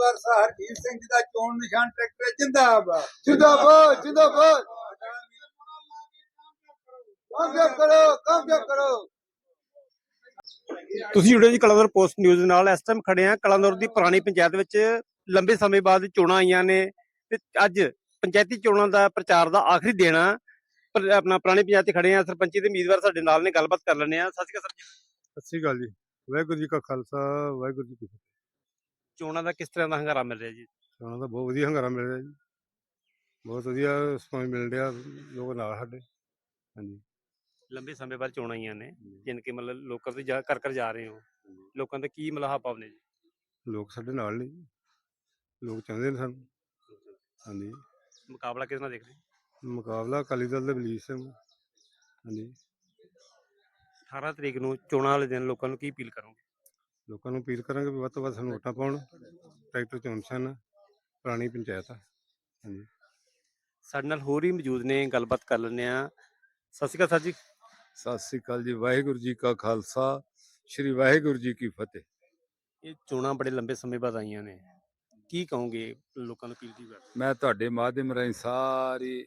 ਉਮੀਦਵਾਰ ਸਾਹਿਬ ਹਰਜੀਤ ਸਿੰਘ ਜੀ ਦਾ ਚੋਣ ਨਿਸ਼ਾਨ ਟਰੈਕਟਰ ਜਿੰਦਾਬਾਦ। ਜਿੰਦਾਬਾਦ ਜਿੰਦਾਬਾਦ। ਕਾਮਯਾਬ ਕਰੋ ਕਾਮਯਾਬ ਕਰੋ। ਤੁਸੀਂ ਜੁੜੇ ਜੀ ਕਲਾਨੌਰ ਪੋਸਟ ਨਿਊਜ਼ ਨਾਲ। ਇਸ ਟਾਈਮ ਖੜੇ ਆ ਕਲਾਨੌਰ ਦੀ ਪੁਰਾਣੀ ਪੰਚਾਇਤ ਵਿੱਚ। ਲੰਬੇ ਸਮੇਂ ਬਾਅਦ ਚੋਣਾਂ ਆਈਆਂ ਨੇ ਤੇ ਅੱਜ ਪੰਚਾਇਤੀ ਚੋਣਾਂ ਦਾ ਪ੍ਰਚਾਰ ਦਾ ਆਖਰੀ ਦਿਨ ਆ। ਪਰ ਆਪਣਾ ਪੁਰਾਣੀ ਪੰਚਾਇਤ 'ਚ ਖੜੇ ਆ ਸਰਪੰਚੀ ਦੇ ਉਮੀਦਵਾਰ ਸਾਡੇ ਨਾਲ ਨੇ ਗੱਲਬਾਤ ਕਰ ਲੈਣੇ ਆ ਸਤਿ ਸ਼੍ਰੀ ਅਕਾਲ ਸਰ ਜੀ। ਸਤਿ ਸ਼੍ਰੀ ਅਕਾਲ ਜੀ। ਵਾਹਿਗੁਰੂ ਜੀ ਕਾ ਖਾਲਸਾ ਵਾਹਿਗੁਰੂ ਜੀ ਕੀ ਫਤਿਹ। ਚੋਣਾਂ ਦਾ ਕਿਸ ਤਰ੍ਹਾਂ ਦਾ ਹੰਗਾਰਾ ਮਿਲ ਰਿਹਾ ਜੀ? ਸਾਨੂੰ ਤਾਂ ਬਹੁਤ ਵਧੀਆ ਹੰਗਾਰਾ ਮਿਲ ਰਿਹਾ ਜੀ। ਬਹੁਤ ਵਧੀਆ ਸਮਾਂ ਮਿਲ ਰਿਹਾ ਲੋਕ ਨਾਲ ਸਾਡੇ। ਹਾਂਜੀ। ਲੰਬੇ ਸਮੇਂ ਬਾਅਦ ਚੋਣਾਂ ਆਈਆਂ ਨੇ ਜਿਨ ਕਿ ਮਤਲਬ ਲੋਕਾਂ ਤੋਂ ਜਾ ਕਰ ਕਰ ਜਾ ਰਹੇ ਹੋ। ਲੋਕਾਂ ਦੇ ਕੀ ਮਤਲਬ ਹਾਵ ਭਾਵ ਨੇ ਜੀ? ਲੋਕ ਸਾਡੇ ਨਾਲ ਨੇ ਜੀ। ਲੋਕ ਚਾਹੁੰਦੇ ਨੇ ਸਾਨੂੰ। ਹਾਂਜੀ। ਮੁਕਾਬਲਾ ਕਿਸ ਨਾਲ ਦੇਖ ਰਹੇ ਮੁਕਾਬਲਾ ਅਕਾਲੀ ਦਲ ਦੇ ਬਲੀਸ ਸਿੰਘ। ਹਾਂਜੀ। 18 ਤਰੀਕ ਨੂੰ ਚੋਣਾਂ ਵਾਲੇ ਦਿਨ ਲੋਕਾਂ ਨੂੰ ਕੀ ਅਪੀਲ ਕਰੋਗੇ? ਲੋਕਾਂ ਨੂੰ ਅਪੀਲ ਕਰਾਂਗੇ ਵੀ ਵੱਧ ਤੋਂ ਵੱਧ ਸਾਨੂੰ ਵੋਟਾਂ ਪਾਉਣ। ਟਰੈਕਟਰ ਚੋਣ ਸਨ ਪੁਰਾਣੀ ਪੰਚਾਇਤ ਆ। ਹਾਂਜੀ। ਸਾਡੇ ਨਾਲ ਹੋਰ ਹੀ ਮੌਜੂਦ ਨੇ ਗੱਲਬਾਤ ਕਰ ਲੈਂਦੇ ਆ ਸਤਿ ਸ਼੍ਰੀ ਅਕਾਲ ਸਰ ਜੀ। ਸਤਿ ਸ੍ਰੀ ਅਕਾਲ ਜੀ ਵਾਹਿਗੁਰੂ ਜੀ ਕਾ ਖਾਲਸਾ ਸ੍ਰੀ ਵਾਹਿਗੁਰੂ ਜੀ ਕੀ ਫਤਿਹ। ਇਹ ਚੋਣਾਂ ਬੜੇ ਲੰਬੇ ਸਮੇਂ ਬਾਅਦ ਆਈਆਂ ਨੇ। ਕੀ ਕਹੋਗੇ ਲੋਕਾਂ ਨੂੰ ਅਪੀਲ ਕੀ ਕਰ ਮੈਂ ਤੁਹਾਡੇ ਮਾਧਿਅਮ ਰਾਹੀਂ ਸਾਰੀ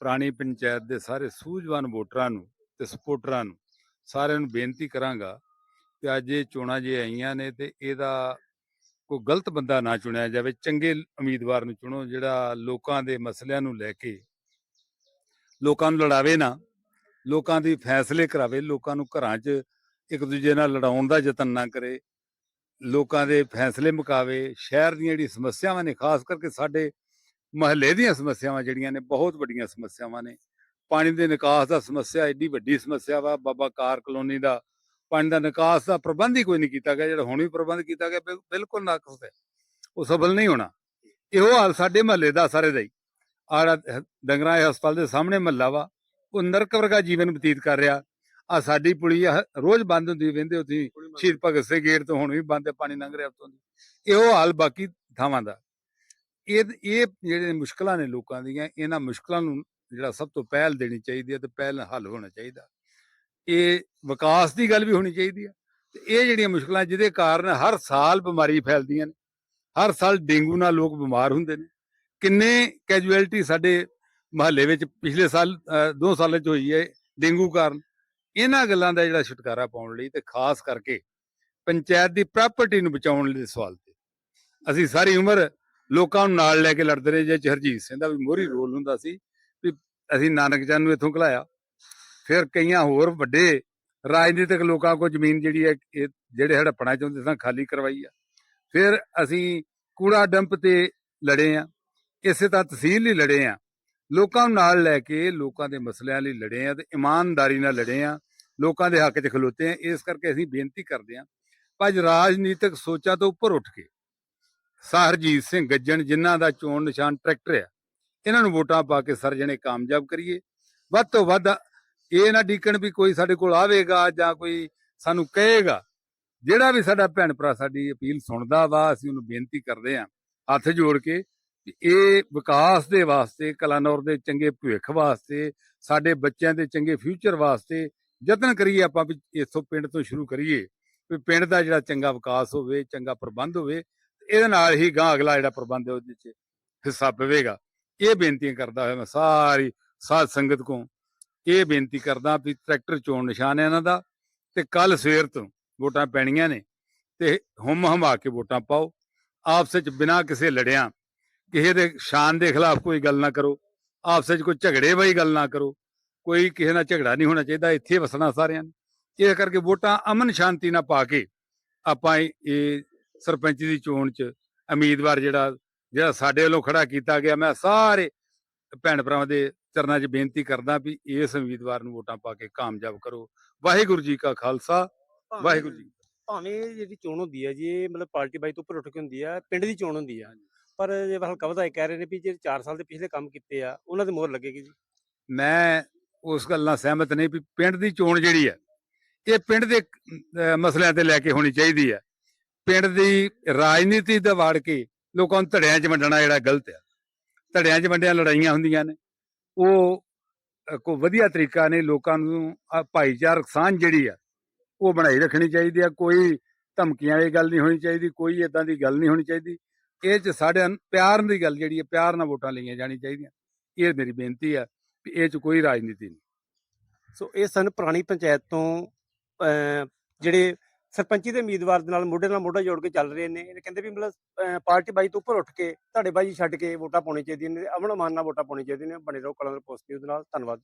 ਪੁਰਾਣੀ ਪੰਚਾਇਤ ਦੇ ਸਾਰੇ ਸੂਝਵਾਨ ਵੋਟਰਾਂ ਨੂੰ ਤੇ ਸਪੋਰਟਰਾਂ ਨੂੰ ਸਾਰਿਆਂ ਨੂੰ ਬੇਨਤੀ ਕਰਾਂਗਾ ਕਿ ਅੱਜ ਇਹ ਚੋਣਾਂ ਜੇ ਆਈਆਂ ਨੇ ਤੇ ਇਹਦਾ ਕੋਈ ਗਲਤ ਬੰਦਾ ਨਾ ਚੁਣਿਆ ਜਾਵੇ, ਚੰਗੇ ਉਮੀਦਵਾਰ ਨੂੰ ਚੁਣੋ, ਜਿਹੜਾ ਲੋਕਾਂ ਦੇ ਮਸਲਿਆਂ ਨੂੰ ਲੈ ਕੇ ਲੋਕਾਂ ਨੂੰ ਲੜਾਵੇ ਨਾ, ਲੋਕਾਂ ਦੀ ਫੈਸਲੇ ਕਰਾਵੇ, ਲੋਕਾਂ ਨੂੰ ਘਰਾਂ 'ਚ ਇੱਕ ਦੂਜੇ ਨਾਲ ਲੜਾਉਣ ਦਾ ਯਤਨ ਨਾ ਕਰੇ, ਲੋਕਾਂ ਦੇ ਫੈਸਲੇ ਮੁਕਾਵੇ, ਸ਼ਹਿਰ ਦੀਆਂ ਜਿਹੜੀ ਸਮੱਸਿਆਵਾਂ ਨੇ, ਖਾਸ ਕਰਕੇ ਸਾਡੇ ਮਹੱਲੇ ਦੀਆਂ ਸਮੱਸਿਆਵਾਂ ਜਿਹੜੀਆਂ ਨੇ, ਬਹੁਤ ਵੱਡੀਆਂ ਸਮੱਸਿਆਵਾਂ ਨੇ। ਪਾਣੀ ਦੇ ਨਿਕਾਸ ਦਾ ਸਮੱਸਿਆ, ਐਡੀ ਵੱਡੀ ਸਮੱਸਿਆ ਵਾ, ਬਾਬਾ ਕਾਰ ਕਲੋਨੀ ਦਾ ਪਾਣੀ ਦਾ ਨਿਕਾਸ ਦਾ ਪ੍ਰਬੰਧ ਹੀ ਕੋਈ ਨਹੀਂ ਕੀਤਾ ਗਿਆ ਜਿਹੜਾ ਹੁਣ ਵੀ ਪ੍ਰਬੰਧ ਕੀਤਾ ਗਿਆ ਬਿਲ- ਬਿਲਕੁਲ ਨਾਕਸ ਹੈ ਉਹ ਸਫਲ ਨਹੀਂ ਹੋਣਾ। ਇਹੋ ਹਾਲ ਸਾਡੇ ਮਹੱਲੇ ਦਾ ਸਾਰੇ ਦਾ ਹੀ। ਆੜਾ ਡੰਗਰਾਂ ਹਸਪਤਾਲ ਦੇ ਸਾਹਮਣੇ ਮਹੱਲਾ ਵਾ। ਉਹ ਨਰਕ ਵਰਗਾ ਜੀਵਨ ਬਤੀਤ ਕਰ ਰਿਹਾ। ਆ ਸਾਡੀ ਪੁਲੀ ਆ ਰੋਜ਼ ਬੰਦ ਹੁੰਦੀ ਵੇਂਦੇ ਹੁੰਦੀ ਸ਼ਹੀਦ ਭਗਤ ਸਿੰਘ ਗੇਟ ਤੋਂ ਹੁਣ ਵੀ ਬੰਦ ਹੈ ਪਾਣੀ ਲੰਘ ਰਿਹਾ ਉਤੋਂ ਦੀ। ਇਹੋ ਹਾਲ ਬਾਕੀ ਥਾਵਾਂ ਦਾ। ਇਹ ਇਹ ਜਿਹੜੇ ਮੁਸ਼ਕਲਾਂ ਨੇ ਲੋਕਾਂ ਦੀਆਂ ਇਹਨਾਂ ਮੁਸ਼ਕਲਾਂ ਨੂੰ ਜਿਹੜਾ ਸਭ ਤੋਂ ਪਹਿਲ ਦੇਣੀ ਚਾਹੀਦੀ ਹੈ ਤੇ ਪਹਿਲ ਹੱਲ ਹੋਣਾ ਚਾਹੀਦਾ। ਇਹ ਵਿਕਾਸ ਦੀ ਗੱਲ ਵੀ ਹੋਣੀ ਚਾਹੀਦੀ ਹੈ। ਤੇ ਇਹ ਜਿਹੜੀਆਂ ਮੁਸ਼ਕਲਾਂ ਜਿਹਦੇ ਕਾਰਨ ਹਰ ਸਾਲ ਬਿਮਾਰੀ ਫੈਲਦੀਆਂ ਨੇ, ਹਰ ਸਾਲ ਡੇਂਗੂ ਨਾਲ ਲੋਕ ਬਿਮਾਰ ਹੁੰਦੇ ਨੇ। ਕਿੰਨੇ ਕੈਜੂਅਲਟੀ ਸਾਡੇ ਮਹੱਲੇ ਵਿੱਚ ਪਿਛਲੇ ਸਾਲ 2 ਸਾਲਾਂ ਚ ਹੋਈ ਹੈ ਡੇਂਗੂ ਕਾਰਨ। ਇਹਨਾਂ ਗੱਲਾਂ ਦਾ ਜਿਹੜਾ ਛੁਟਕਾਰਾ ਪਾਉਣ ਲਈ ਤੇ ਖਾਸ ਕਰਕੇ ਪੰਚਾਇਤ ਦੀ ਪ੍ਰਾਪਰਟੀ ਨੂੰ ਬਚਾਉਣ ਲਈ ਸਵਾਲ ਤੇ। ਅਸੀਂ ਸਾਰੀ ਉਮਰ ਲੋਕਾਂ ਨੂੰ ਨਾਲ ਲੈ ਕੇ ਲੜਦੇ ਰਹੇ। ਜੇ ਹਰਜੀਤ ਸਿੰਘ ਦਾ ਵੀ ਮੋਹਰੀ ਰੋਲ ਹੁੰਦਾ ਸੀ ਵੀ ਅਸੀਂ ਨਾਨਕ ਚੰਦ ਨੂੰ ਇੱਥੋਂ ਘਲਾਇਆ। ਫਿਰ ਕਈਆਂ ਹੋਰ ਵੱਡੇ ਰਾਜਨੀਤਿਕ ਲੋਕਾਂ ਕੋ ਜ਼ਮੀਨ ਜਿਹੜੀ ਹੈ, ਇਹ ਜਿਹੜੇ ਹੜੱਪਣਾ ਚਾਹੁੰਦੇ ਸਨ, ਖਾਲੀ ਕਰਵਾਈ ਆ। ਫਿਰ ਅਸੀਂ ਕੂੜਾ ਡੰਪ ਤੇ ਲੜੇ ਆ, ਇਸੇ ਤਰ੍ਹਾਂ ਤਹਿਸੀਲ ਲਈ ਲੜੇ ਆ, ਲੋਕਾਂ ਨੂੰ ਨਾਲ ਲੈ ਕੇ ਲੋਕਾਂ ਦੇ ਮਸਲਿਆਂ ਲਈ ਲੜੇ ਆ ਤੇ ਇਮਾਨਦਾਰੀ ਨਾਲ ਲੜੇ ਆ, ਲੋਕਾਂ ਦੇ ਹੱਕ 'ਚ ਖਲੋਤੇ ਆ, ਇਸ ਕਰਕੇ ਅਸੀਂ ਬੇਨਤੀ ਕਰਦੇ ਆ ਅੱਜ ਰਾਜਨੀਤਿਕ ਸੋਚਾਂ ਤੋਂ ਉੱਪਰ ਉੱਠ ਕੇ ਸਰਜੀਤ ਸਿੰਘ ਗੱਜਣ ਜਿਨ੍ਹਾਂ ਦਾ ਚੋਣ ਨਿਸ਼ਾਨ ਟਰੈਕਟਰ ਆ, ਇਹਨਾਂ ਨੂੰ ਵੋਟਾਂ ਪਾ ਕੇ ਸਰ ਜਣੇ ਕਾਮਯਾਬ ਕਰੀਏ, ਵੱਧ ਤੋਂ ਵੱਧ ਇਹ ਨਾ ਡੀਕਣ ਵੀ ਕੋਈ ਸਾਡੇ ਕੋਲ ਆਵੇਗਾ ਜਾਂ ਕੋਈ ਸਾਨੂੰ ਕਹੇਗਾ। ਜਿਹੜਾ ਵੀ ਸਾਡਾ ਭੈਣ ਭਰਾ ਸਾਡੀ ਅਪੀਲ ਸੁਣਦਾ ਵਾ, ਅਸੀਂ ਉਹਨੂੰ ਬੇਨਤੀ ਕਰਦੇ ਆ ਹੱਥ ਜੋੜ ਕੇ ਇਹ ਵਿਕਾਸ ਦੇ ਵਾਸਤੇ, ਕਲਾਨੌਰ ਦੇ ਚੰਗੇ ਭਵਿੱਖ ਵਾਸਤੇ, ਸਾਡੇ ਬੱਚਿਆਂ ਦੇ ਚੰਗੇ ਫਿਊਚਰ ਵਾਸਤੇ ਯਤਨ ਕਰੀਏ ਆਪਾਂ ਵੀ ਇਥੋਂ ਪਿੰਡ ਤੋਂ ਸ਼ੁਰੂ ਕਰੀਏ। ਵੀ ਪਿੰਡ ਦਾ ਜਿਹੜਾ ਚੰਗਾ ਵਿਕਾਸ ਹੋਵੇ, ਚੰਗਾ ਪ੍ਰਬੰਧ ਹੋਵੇ, ਇਹਦੇ ਨਾਲ ਹੀ ਗਾਂ ਅਗਲਾ ਜਿਹੜਾ ਪ੍ਰਬੰਧ ਹੈ ਉਹਦੇ ਵਿੱਚ ਹਿੱਸਾ ਪਵੇਗਾ। ਇਹ ਬੇਨਤੀਆਂ ਕਰਦਾ ਹੋਇਆ ਮੈਂ ਸਾਰੀ ਸਾਧ ਸੰਗਤ ਕੋ ਇਹ ਬੇਨਤੀ ਕਰਦਾ ਵੀ ਟਰੈਕਟਰ ਚੋਣ ਨਿਸ਼ਾਨ ਹੈ ਇਹਨਾਂ ਦਾ ਤੇ ਕੱਲ ਸਵੇਰ ਤੋਂ ਵੋਟਾਂ ਪੈਣੀਆਂ ਨੇ ਤੇ ਹੁਮ ਹਮਾ ਕੇ ਵੋਟਾਂ ਪਾਓ। ਆਪਸ ਵਿੱਚ ਬਿਨਾਂ ਕਿਸੇ ਲੜਿਆਂ, ਕਿਸੇ ਦੇ ਸ਼ਾਨ ਦੇ ਖਿਲਾਫ ਕੋਈ ਗੱਲ ਨਾ ਕਰੋ। ਆਪਸ ਵਿੱਚ ਕੋਈ ਝਗੜੇ ਵਾਲੀ ਗੱਲ ਨਾ ਕਰੋ। ਕੋਈ ਕਿਸੇ ਨਾਲ ਝਗੜਾ ਨਹੀਂ ਹੋਣਾ ਚਾਹੀਦਾ, ਇੱਥੇ ਵਸਣਾ ਸਾਰਿਆਂ ਨੇ। ਇਹ ਕਰਕੇ ਵੋਟਾਂ ਅਮਨ ਸ਼ਾਂਤੀ ਨਾਲ ਪਾ ਕੇ ਆਪਾਂ ਇਹ- ਇਹ ਸਰਪੰਚੀ ਦੀ ਚੋਣ 'ਚ ਉਮੀਦਵਾਰ ਜਿਹੜਾ ਜਿਹੜਾ ਸਾਡੇ ਵੱਲੋਂ ਖੜਾ ਕੀਤਾ ਗਿਆ, ਮੈਂ ਸਾਰੇ ਭੈਣ ਭਰਾਵਾਂ ਦੇ ਚਰਨਾਂ 'ਚ ਬੇਨਤੀ ਕਰਦਾ ਵੀ ਇਸ ਉਮੀਦਵਾਰ ਨੂੰ ਵੋਟਾਂ ਪਾ ਕੇ ਕਾਮਯਾਬ ਕਰੋ। ਵਾਹਿਗੁਰੂ ਜੀ ਕਾ ਖਾਲਸਾ ਵਾਹਿਗੁਰੂ ਜੀ ਭਾਵੇਂ ਜਿਹੜੀ ਚੋਣ ਹੁੰਦੀ ਹੈ ਜੀ ਇਹ ਮਤਲਬ ਪਾਰਟੀ ਬਾਈ ਤੋਂ ਉੱਪਰ ਉੱਠ ਕੇ ਹੁੰਦੀ ਆ ਪਿੰਡ ਦੀ ਚੋਣ ਹੁੰਦੀ ਆ ਪਰ ਜੇ ਹਲਕਾ ਵਧਾਇਕ ਕਹਿ ਰਹੇ ਨੇ ਵੀ ਜਿਹੜੇ 4 ਸਾਲ ਦੇ ਪਿਛਲੇ ਕੰਮ ਕੀਤੇ ਆ ਉਹਨਾਂ ਦੇ ਮੋਹਰ ਲੱਗੇਗੀ ਜੀ। ਮੈਂ ਉਸ ਗੱਲ ਨਾਲ ਸਹਿਮਤ ਨਹੀਂ ਵੀ ਪਿੰਡ ਦੀ ਚੋਣ ਜਿਹੜੀ ਹੈ ਇਹ ਪਿੰਡ ਦੇ ਮਸਲਿਆਂ ਤੇ ਲੈ ਕੇ ਹੋਣੀ ਚਾਹੀਦੀ ਹੈ। ਪਿੰਡ ਦੀ ਰਾਜਨੀਤੀ ਦਾ ਵਾੜ ਕੇ ਲੋਕਾਂ ਨੂੰ ਧੜਿਆਂ 'ਚ ਵੰਡਣਾ ਜਿਹੜਾ ਗਲਤ ਹੈ। ਧੜਿਆਂ 'ਚ ਵੰਡਿਆ ਲੜਾਈਆਂ ਹੁੰਦੀਆਂ ਨੇ। ਉਹ ਅਹ, ਕੋਈ ਵਧੀਆ ਤਰੀਕਾ ਨੇ ਲੋਕਾਂ ਨੂੰ ਭਾਈਚਾਰਕ ਸਾਂਝ ਜਿਹੜੀ ਆ ਉਹ ਬਣਾਈ ਰੱਖਣੀ ਚਾਹੀਦੀ ਆ ਕੋਈ ਧਮਕੀਆਂ ਵਾਲੀ ਗੱਲ ਨਹੀਂ ਹੋਣੀ ਚਾਹੀਦੀ ਕੋਈ ਇਦਾਂ ਦੀ ਗੱਲ ਨਹੀਂ ਹੋਣੀ ਚਾਹੀਦੀ। ਇਹ ਚ ਸਾਡੇ ਅਨ- ਪਿਆਰ ਦੀ ਗੱਲ ਜਿਹੜੀ ਹੈ ਪਿਆਰ ਨਾਲ ਵੋਟਾਂ ਲਈਆਂ ਜਾਣੀ ਚਾਹੀਦੀਆਂ। ਇਹ ਮੇਰੀ ਬੇਨਤੀ ਆ ਵੀ ਇਹ ਚ ਕੋਈ ਰਾਜਨੀਤੀ ਨਹੀਂ। ਸੋ ਇਹ ਸਨ ਪੁਰਾਣੀ ਪੰਚਾਇਤ ਤੋਂ ਜਿਹੜੇ ਸਰਪੰਚੀ ਦੇ ਉਮੀਦਵਾਰ ਦੇ ਨਾਲ ਮੋਢੇ ਨਾਲ ਮੋਢਾ ਜੋੜ ਕੇ ਚੱਲ ਰਹੇ ਨੇ। ਇਹ ਕਹਿੰਦੇ ਵੀ ਮਤਲਬ ਅਹ, ਪਾਰਟੀ ਬਾਜੀ ਤੋਂ ਉੱਪਰ ਉੱਠ ਕੇ ਤੁਹਾਡੇ ਬਾਜੀ ਛੱਡ ਕੇ ਵੋਟਾਂ ਪਾਉਣੀ ਚਾਹੀਦੀਆਂ ਨੇ ਅਮਨ ਅਮਾਨ ਨਾਲ ਵੋਟਾਂ ਪਾਉਣੀ ਚਾਹੀਦੀਆਂ ਨੇ ਬਣੇ ਰਹੋ ਕਲਰ ਪੋਸਟ ਨਿਊਜ਼ ਨਾਲ। ਧੰਨਵਾਦ।